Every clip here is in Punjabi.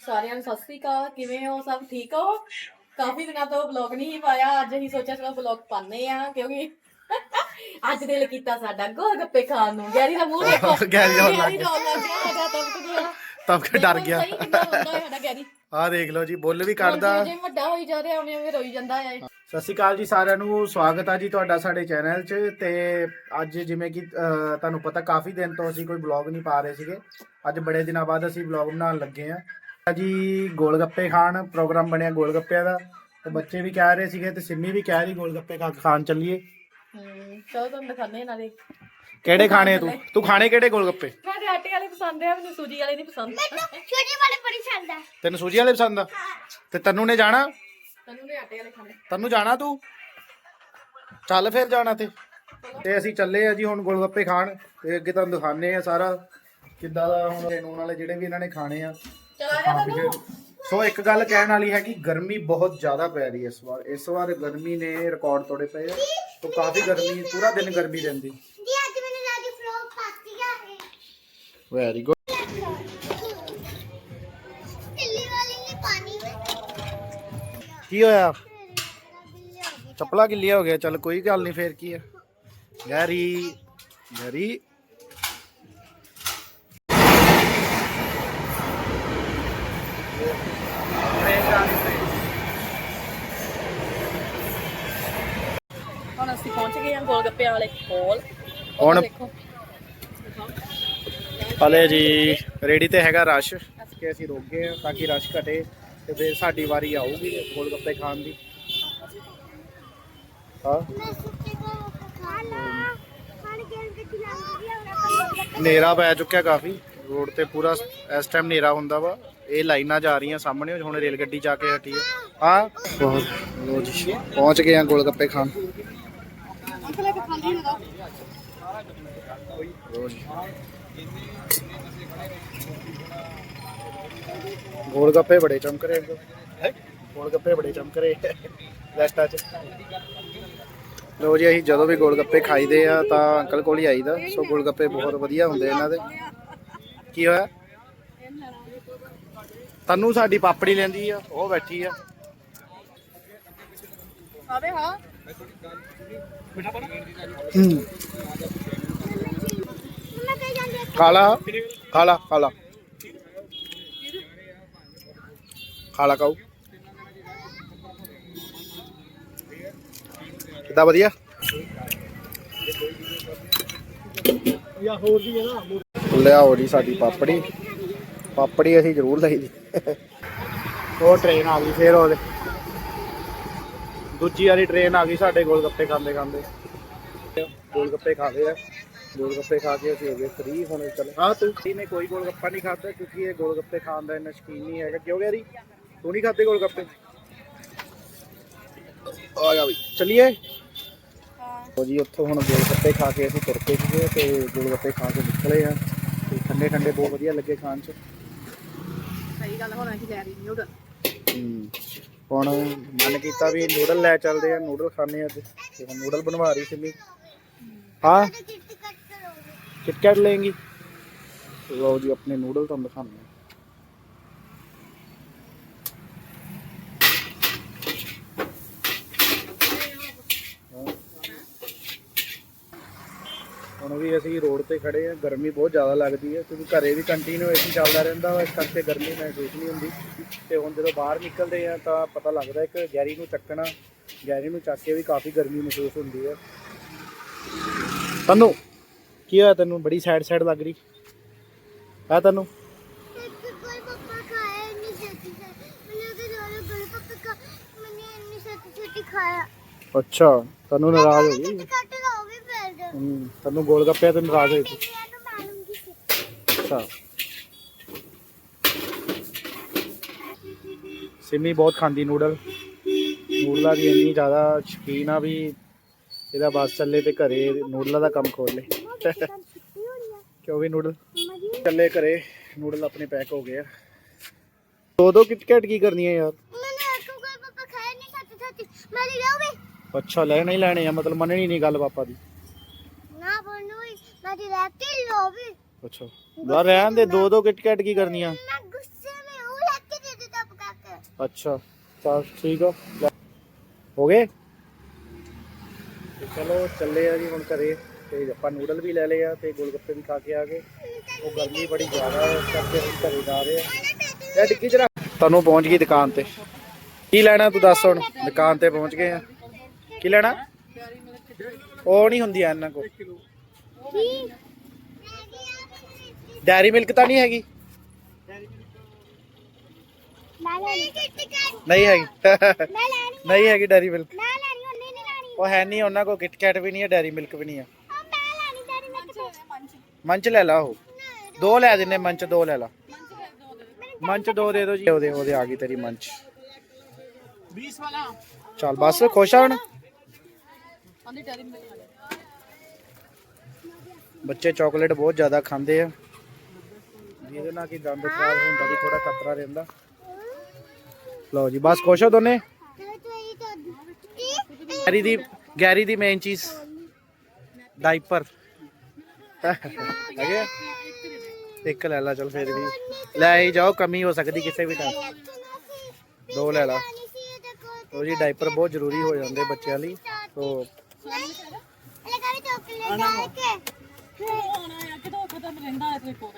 ਸਾਰਿਆਂ ਨੂੰ ਸਤਿ ਸ੍ਰੀ ਅਕਾਲ। ਕਿਵੇਂ ਹੋ? ਸਭ ਠੀਕ ਹੋ? ਕਾਫੀ ਦਿਨਾਂ ਤੋਂ ਵਲੌਗ ਨਹੀਂ ਪਾਇਆ। ਅੱਜ ਅਸੀਂ ਸੋਚਿਆ ਚਲੋ ਵਲੌਗ ਪਾਣੇ ਆ ਕਿਉਂਕਿ ਅੱਜ ਦਿਲ ਕੀਤਾ ਸਾਡਾ ਗੋਲ ਗੱਪੇ ਖਾਣ ਨੂੰ। ਗੈਰੀ ਦਾ ਮੂੰਹ ਦੇਖੋ। ਗੈਰੀ ਦਾ ਲੱਗ ਗਿਆ। ਸਾਡਾ ਤੱਕ ਗਿਆ। ਤਬ ਕੇ ਡਰ ਗਿਆ। ਸਹੀ ਕਿੰਨਾ ਹੁੰਦਾ ਹੈ ਸਾਡਾ ਗੈਰੀ। ਆਹ ਦੇਖ ਲਓ ਜੀ ਬੁੱਲ ਵੀ ਕੱਢਦਾ। ਜੇ ਵੱਡਾ ਹੋਈ ਜਾ ਰਿਹਾ ਉਵੇਂ ਉਵੇਂ ਰੋਈ ਜਾਂਦਾ ਹੈ। ਸਤਿ ਸ਼੍ਰੀ ਅਕਾਲ ਜੀ ਸਾਰਿਆਂ ਨੂੰ। ਸਵਾਗਤ ਆ ਜੀ ਤੁਹਾਡਾ ਸਾਡੇ ਚੈਨਲ 'ਚ। ਤੇ ਅੱਜ ਜਿਵੇਂ ਕਿ ਤੁਹਾਨੂੰ ਪਤਾ ਕਾਫੀ ਦਿਨ ਤੋਂ ਅਸੀਂ ਕੋਈ ਵਲੌਗ ਨਹੀਂ ਪਾ ਰਹੇ ਸੀਗੇ। ਅੱਜ ਬੜੇ ਦਿਨਾਂ ਬਾਅਦ ਅਸੀਂ ਵਲੌਗ ਬਣਾਉਣ ਲੱਗੇ ਆ ਜੀ ਗੋਲ ਗੱਪੇ ਖਾਣ ਪ੍ਰੋਗਰਾਮ ਬਣਿਆ ਗੋਲ ਗੱਪਿਆਂ ਦਾ। ਤੇ ਬੱਚੇ ਵੀ ਕਹਿ ਰਹੇ ਸੀਗੇ ਤੇ ਸਿੰਮੀ ਵੀ ਕਹਿ ਰਹੀ ਗੋਲ ਗੱਪੇ ਖਾ ਖਾਣ ਚੱਲੀਏ। ਹੂੰ ਚਲੋ ਤੁਹਾਨੂੰ ਦਿਖਾਣੇ ਨਾਲੇ। ਕਿਹੜੇ ਖਾਣੇ ਆ ਤੂੰ? ਤੂੰ ਖਾਣੇ ਕਿਹੜੇ ਗੋਲ ਗੱਪੇ ਮੈਂ ਤੇ ਆਟੇ ਵਾਲੇ ਪਸੰਦ ਆ ਮੈਨੂੰ ਸੂਜੀ ਵਾਲੇ ਨਹੀਂ ਪਸੰਦ। ਛੋਟੇ ਵਾਲੇ ਬੜੀ ਛੰਦਾ ਤੈਨੂੰ ਸੂਜੀ ਵਾਲੇ ਪਸੰਦ ਆ? ਤੇ ਤੈਨੂੰ ਨੇ ਜਾਣਾ? ਤੈਨੂੰ ਨੇ ਆਟੇ ਵਾਲੇ ਖਾਣੇ। ਤੈਨੂੰ ਜਾਣਾ ਤੂੰ? ਚੱਲ ਫਿਰ ਜਾਣਾ ਤੇ। ਤੇ ਅਸੀਂ ਚੱਲੇ ਆ ਜੀ ਹੁਣ ਗੋਲਗੱਪੇ ਖਾਣ। ਤੇ ਅੱਗੇ ਤੁਹਾਨੂੰ ਦਿਖਾਣੇ ਆ ਸਾਰਾ ਕਿੱਦਾਂ ਦਾ ਹੁਣ ਨੂਨ ਵਾਲੇ ਜਿਹੜੇ ਵੀ ਇਹਨਾਂ ਨੇ ਖਾਣੇ ਆ। सो हाँ, एक गल कहने है कि गर्मी बहुत ज़्यादा पै रही है इस बार। इस बार गर्मी ने रिकॉर्ड तोड़े पे है तो काफ़ी गर्मी पूरा दिन गर्मी रही वेरी गुड की होया? चपला गिली हो गया। चल कोई गल नहीं फिर की है? गैरी गैरी। ਹੁਣ ਹਲੇ ਜੀ ਰੇੜੀ ਤੇ ਹੈਗਾ ਰਸ਼ ਕਿ ਅਸੀਂ ਰੋਕ ਗਏ ਹਾਂ ਤਾਂ ਕਿ ਰਸ਼ ਘਟੇ ਤੇ ਫਿਰ ਸਾਡੀ ਵਾਰੀ ਆਊਗੀ ਗੋਲਗੱਪੇ ਖਾਣ ਦੀ। ਹਾਂ। ਨੇਰਾ ਪੈ ਚੁੱਕਿਆ ਕਾਫੀ। ਰੋਡ ਤੇ ਪੂਰਾ ਇਸ ਟਾਈਮ ਨੇਰਾ ਹੁੰਦਾ ਵਾ। ਇਹ ਲਾਈਨਾਂ ਜਾ ਰਹੀਆਂ ਸਾਹਮਣੇ ਹੁਣ ਰੇਲ ਗੱਡੀ ਜਾ ਕੇ ਹਟੀ ਹੈ? ਹਾਂ ਲੋ ਜੀ ਪਹੁੰਚ ਗਏ ਆ ਗੋਲ ਗੱਪੇ ਖਾਣ ਗੋਲ ਗੱਪੇ ਬੜੇ ਚਮਕ ਰਹੇ ਗੋਲ ਗੱਪੇ ਬੜੇ ਚਮਕ ਰਹੇ ਰੈਸਟਾ ਚ। ਲੋ ਜੀ ਅਸੀਂ ਜਦੋਂ ਵੀ ਗੋਲ ਗੱਪੇ ਖਾਈਦੇ ਆ ਤਾਂ ਅੰਕਲ ਕੋਲ ਹੀ ਆਈਦਾ। ਸੋ ਗੋਲ ਗੱਪੇ ਬਹੁਤ ਵਧੀਆ ਹੁੰਦੇ ਇਹਨਾਂ ਦੇ। ਕੀ ਹੋਇਆ? ਤੰਨੂ ਸਾਡੀ ਪਾਪੜੀ ਲੈਂਦੀ ਆ ਉਹ ਬੈਠੀ ਆ। ਆਵੇ ਹਾਂ। ਹੂੰ। ਕਾਲਾ ਕਾਲਾ ਕਾਲਾ ਕਾਲਾ ਕਾਉ ਕਿੱਦਾਂ ਵਧੀਆ? ਲਿਆਓ ਜੀ ਸਾਡੀ ਪਾਪੜੀ। ਪਾਪੜੀ ਅਸੀਂ ਜ਼ਰੂਰ ਲਈ ਦੀ ਉਹ ਟ੍ਰੇਨ ਆ ਗਈ ਫੇਰ ਉਹਦੇ। ਦੂਜੀ ਵਾਲੀ ਟ੍ਰੇਨ ਆ ਗਈ ਸਾਡੇ ਗੋਲ ਗੱਪੇ ਖਾਂਦੇ ਖਾਂਦੇ। ਗੋਲ ਗੱਪੇ ਖਾ ਲਏ ਆ। ਗੋਲ ਗੱਪੇ ਖਾ ਕੇ ਅਸੀਂ ਹੋ ਗਏ ਫ੍ਰੀ ਹੁਣ ਚੱਲ ਹਾਂ ਤੂੰ ਨੇ ਕੋਈ ਗੋਲ ਗੱਪਾ ਨਹੀਂ ਖਾਦਾ ਕਿਉਂਕਿ ਇਹ ਗੋਲ ਗੱਪੇ ਖਾਣ ਦਾ ਇੰਨਾ ਸ਼ੌਕੀਨ ਨਹੀਂ ਹੈਗਾ। ਕਿਉਂ ਗੈਰੀ ਤੂੰ ਨਹੀਂ ਖਾਦੇ ਗੋਲ ਗੱਪੇ? ਆ ਜਾ ਵੀ ਚਲਿਏ? ਉਹ ਜੀ, ਉੱਥੋਂ ਹੁਣ ਗੋਲ ਗੱਪੇ ਖਾ ਕੇ ਅਸੀਂ ਤੁਰ ਪਏ ਸੀਗੇ ਤੇ ਗੋਲ ਗੱਪੇ ਖਾ ਕੇ ਨਿਕਲੇ ਆ। ਤੇ ਠੰਡੇ ਠੰਡੇ ਬਹੁਤ ਵਧੀਆ ਲੱਗੇ ਖਾਣ 'ਚ। ਗੱਲ ਹੋਣਾ ਕਿ ਲੈ ਹੁਣ ਮਨ ਕੀਤਾ ਵੀ ਨੂਡਲ ਲੈ ਚੱਲਦੇ ਆ ਨੂਡਲ ਖਾਣੇ ਅੱਜ। ਨੂਡਲ ਬਣਵਾ ਰਹੀ ਸੀ ਹਾਂ? ਜੀ ਆਪਣੇ ਨੂਡਲ ਤੁਹਾਨੂੰ ਦਿਖਾਉਂਦੇ ਆ। ਅਸੀਂ ਰੋਡ ਤੇ ਖੜੇ ਆ ਗਰਮੀ ਬਹੁਤ ਜ਼ਿਆਦਾ ਲੱਗਦੀ ਹੈ ਕਿਉਂਕਿ ਘਰੇ ਵੀ ਕੰਟੀਨਿਊ ਏਸੀ ਚੱਲਦਾ ਰਹਿੰਦਾ ਵਾ ਕਰਕੇ ਗਰਮੀ ਮਹਿਸੂਸ ਨਹੀਂ ਹੁੰਦੀ। ਤੇ ਹੁਣ ਜਦੋਂ ਬਾਹਰ ਨਿਕਲਦੇ ਆ ਤਾਂ ਪਤਾ ਲੱਗਦਾ ਇੱਕ ਗੈਰੀ ਨੂੰ ਚੱਕਣਾ ਗੈਰੀ ਨੂੰ ਚੱਕ ਕੇ ਵੀ ਕਾਫੀ ਗਰਮੀ ਮਹਿਸੂਸ ਹੁੰਦੀ ਹੈ। ਤੁਹਾਨੂੰ ਕੀ ਹੋਇਆ ਤੈਨੂੰ? ਬੜੀ ਸਾਈਡ ਸਾਈਡ ਲੱਗ ਰਹੀ। ਆ ਤੈਨੂੰ? ਅੱਛਾ ਤੁਹਾਨੂੰ ਨਾਰਾਜ਼ ਹੋ ਗਈ। తను ਤੈਨੂੰ అతను రాజు అయితే ਅੱਛਾ। ਸਿਮੀ ਬਹੁਤ ਖਾਂਦੀ ਨੂਡਲ। ਨੂਡਲਾ ਦੀ ਇੰਨੀ ਜ਼ਿਆਦਾ ਸ਼ਕੀਨ ਆ ਵੀ ਇਹਦਾ ਬਸ ਚੱਲੇ ਤੇ ਘਰੇ ਨੂਡਲਾਂ ਦਾ ਕੰਮ ਖੋਲ ਲੇ ਕਿਉਂ ਵੀ ਨੂਡਲ? ਚੱਲੇ ਘਰੇ ਨੂਡਲ ਆਪਣੇ ਪੈਕ ਹੋ ਗਏ ਆ। ਦੋ ਦੋ ਕਿਟਕੈਟ ਕੀ ਕਰਨੀ ਆ ਯਾਰ ਅੱਛਾ ਲੈਣਾ ਹੀ ਲੈਣੇ ਆ ਮਤਲਬ ਮੰਨਣੀ ਨਹੀਂ ਗੱਲ ਪਾਪਾ ਦੀ। ਮੈਂ ਤੇ ਵੀ। ਦੋ ਦੋ ਕਿਟਕੈਟ ਕੀ ਕਰਨੀਆਂ? ਮੈਂ ਗੁੱਸੇ ਵਿੱਚ ਉਹ ਲੈ ਕੇ ਦੇ ਦਿੱਤਾ ਪਕਾ ਕੇ ਅੱਛਾ ਚਲ ਠੀਕ ਆ। ਲੈ। ਹੋ ਗਏ? ਤੇ ਚਲੋ ਚੱਲੇ ਆ ਜੀ ਹੁਣ ਘਰੇ। ਤੇ ਆਪਾਂ ਨੂਡਲ ਵੀ ਲੈ ਲਏ ਆ ਤੇ ਗੋਲਗੱਪੇ ਵੀ ਖਾ ਕੇ ਆ ਗਏ। ਉਹ ਗਰਮੀ ਬੜੀ ਜ਼ਿਆਦਾ ਹੈ ਇਸ ਕਰਕੇ ਹੁਣ ਘਰੇ ਜਾ ਰਹੇ ਆ। ਇਹ ਡਿੱਗੀ ਜਰਾ। ਤੁਹਾਨੂੰ ਪਹੁੰਚ ਗਈ ਦੁਕਾਨ ਤੇ। ਕੀ ਲੈਣਾ ਤੂੰ ਦੱਸ ਹੁਣ? ਦੁਕਾਨ ਤੇ ਪਹੁੰਚ ਗਏ ਆ। ਕੀ ਲੈਣਾ? ਉਹ ਨਹੀਂ ਹੁੰਦੀ ਇਹਨਾਂ ਕੋ। ਡੈਰੀ ਮਿਲਕ ਤਾਂ ਨਹੀਂ ਹੈਗੀ? ਨਹੀਂ ਹੈਗੀ। ਮੈਂ ਲੈਣੀ ਨਹੀਂ ਹੈਗੀ ਡੈਰੀ ਮਿਲਕ ਮੈਂ ਲੈਣੀ ਉਹਨੇ ਨਹੀਂ ਲੈਣੀ। ਉਹ ਹੈ ਨਹੀਂ ਉਹਨਾਂ ਕੋਲ ਕਿਟਕੈਟ ਵੀ ਨਹੀਂ ਹੈ ਡੈਰੀ ਮਿਲਕ ਵੀ ਨਹੀਂ ਹੈ। ਮੰਚ ਲੈ ਲਾ ਉਹ। ਦੋ ਲੈ ਦਿੰਨੇ ਮੰਚ ਦੋ ਲੈ ਲਾ। ਮੰਚ ਦੋ ਦੇ। ਦਿਓ ਜੀ। ਉਹਦੇ ਉਹਦੇ ਆ ਗਈ ਤੇਰੀ ਮੰਚ 20 ਵਾਲਾ ਚੱਲ ਬਸ ਖੁਸ਼ ਆ ਹੁਣ? ਆਂਦੀ ਡੈਰੀ ਮਿਲਕ ਬੱਚੇ ਚਾਕਲੇਟ ਬਹੁਤ ਜ਼ਿਆਦਾ ਖਾਂਦੇ ਆ। ਜਿਹਦੇ ਨਾਲ ਕਿ ਦੰਦ ਖਰਾਬ ਹੋਣ ਦਾ ਵੀ ਥੋੜਾ ਖਤਰਾ ਰਹਿੰਦਾ। ਲਓ ਜੀ, ਬਸ ਖੁਸ਼ ਹੋ ਦੋਨੇ? ਗੈਰੀ ਦੀ ਗੈਰੀ ਦੀ ਮੇਨ ਚੀਜ਼। ਡਾਈਪਰ ਹੈਗੇ ਆ? ਇੱਕ ਲੈ ਲਾ, ਚਲ ਫੇਰ ਵੀ। ਲੈ ਹੀ ਜਾਓ, ਕਮੀ ਹੋ ਸਕਦੀ ਕਿਸੇ ਵੀ ਟਾਈਮ ਦੋ ਲੈ ਲਾ। ਉਹ ਜੀ ਡਾਈਪਰ ਬਹੁਤ ਜ਼ਰੂਰੀ ਹੋ ਜਾਂਦੇ ਬੱਚਿਆਂ ਲਈ। ਸੋ ਇਹ ਚਾਕਲੇਟ ਲੈ ਕੇ। ਕਿਦੋਂ ਖਤਮ ਰਹਿੰਦਾ ਇਸ ਕੋਲ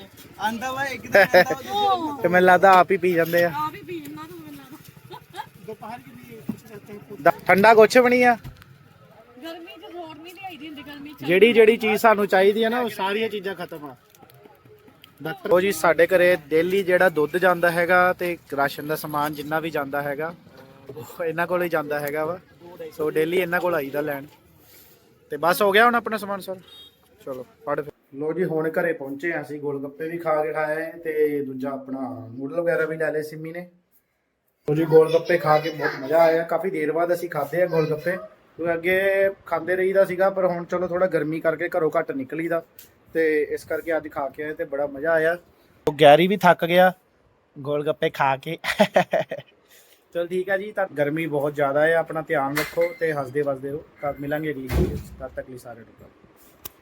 ਤੇ ਮੈਨੂੰ ਲੱਗਦਾ ਆਪ ਹੀ ਪੀ ਜਾਂਦੇ ਆ। ਆ ਵੀ ਪੀਣਾ ਤੂੰ ਮੈਨੂੰ ਦ- ਠੰਡਾ ਕੁਛ ਵੀ ਨਹੀਂ ਆ। ਗਰਮੀ ਚ ਲੋੜ ਨਹੀਂ ਲਿਆਈ ਦੀ ਹੁੰਦੀ ਗਰਮੀ ਚ ਜਿਹੜੀ ਜਿਹੜੀ ਚੀਜ਼ ਸਾਨੂੰ ਚਾਹੀਦੀ ਹੈ ਨਾ ਉਹ ਸਾਰੀਆਂ ਚੀਜ਼ਾਂ ਖਤਮ ਆ। ਡਾਕਟਰ ਉਹ ਜੀ ਸਾਡੇ ਘਰੇ ਡੇਲੀ ਜਿਹੜਾ ਦੁੱਧ ਜਾਂਦਾ ਹੈਗਾ ਤੇ ਰਾਸ਼ਨ ਦਾ ਸਮਾਨ ਜਿੰਨਾ ਵੀ ਜਾਂਦਾ ਹੈਗਾ ਉਹ ਇਹਨਾਂ ਕੋਲ ਹੀ ਜਾਂਦਾ ਹੈਗਾ ਵਾ। ਸੋ ਡੇਲੀ ਇਹਨਾਂ ਕੋਲ ਆਈਦਾ ਲੈਣ। ਤੇ ਬਸ ਹੋ ਗਿਆ ਹੁਣ ਆਪਣਾ ਸਮਾਨ ਸਰ? ਚਲੋ, ਫੜ ਫਿਰ। ਲੋ ਜੀ, ਹੁਣ ਘਰੇ ਪਹੁੰਚੇ ਹਾਂ ਅਸੀਂ, ਗੋਲਗੱਪੇ ਵੀ ਖਾ ਕੇ ਖਾਏ ਤੇ ਦੂਜਾ ਆਪਣਾ ਨੂਡਲ ਵਗੈਰਾ ਵੀ ਲੈ ਲਏ ਸਿੰਮੀ ਨੇ। ਲੋ ਜੀ, ਗੋਲਗੱਪੇ ਖਾ ਕੇ ਬਹੁਤ ਮਜ਼ਾ ਆਇਆ। ਕਾਫੀ ਦੇਰ ਬਾਅਦ ਅਸੀਂ ਖਾਦੇ ਆ ਗੋਲਗੱਪੇ। ਕਿਉਂਕਿ ਅੱਗੇ ਖਾਂਦੇ ਰਹੀਦਾ ਸੀਗਾ, ਪਰ ਹੁਣ ਚਲੋ ਥੋੜਾ ਗਰਮੀ ਕਰਕੇ ਘਰੋਂ ਘੱਟ ਨਿਕਲੀਦਾ। ਤੇ ਇਸ ਕਰਕੇ ਅੱਜ ਖਾ ਕੇ ਆਏ ਤੇ ਬੜਾ ਮਜ਼ਾ ਆਇਆ। ਉਹ ਗੈਰੀ ਵੀ ਥੱਕ ਗਿਆ, ਗੋਲਗੱਪੇ ਖਾ ਕੇ। ਚਲ ਠੀਕ ਹੈ ਜੀ, ਤਾਂ ਗਰਮੀ ਬਹੁਤ ਜ਼ਿਆਦਾ ਹੈ ਆਪਣਾ ਧਿਆਨ ਰੱਖੋ ਤੇ ਹੱਸਦੇ ਵਸਦੇ ਰਹੋ। ਤਾਂ ਮਿਲਾਂਗੇ ਜੀ ਤਦ ਤੱਕ ਲਈ ਸਾਰੇ ਨੂੰ।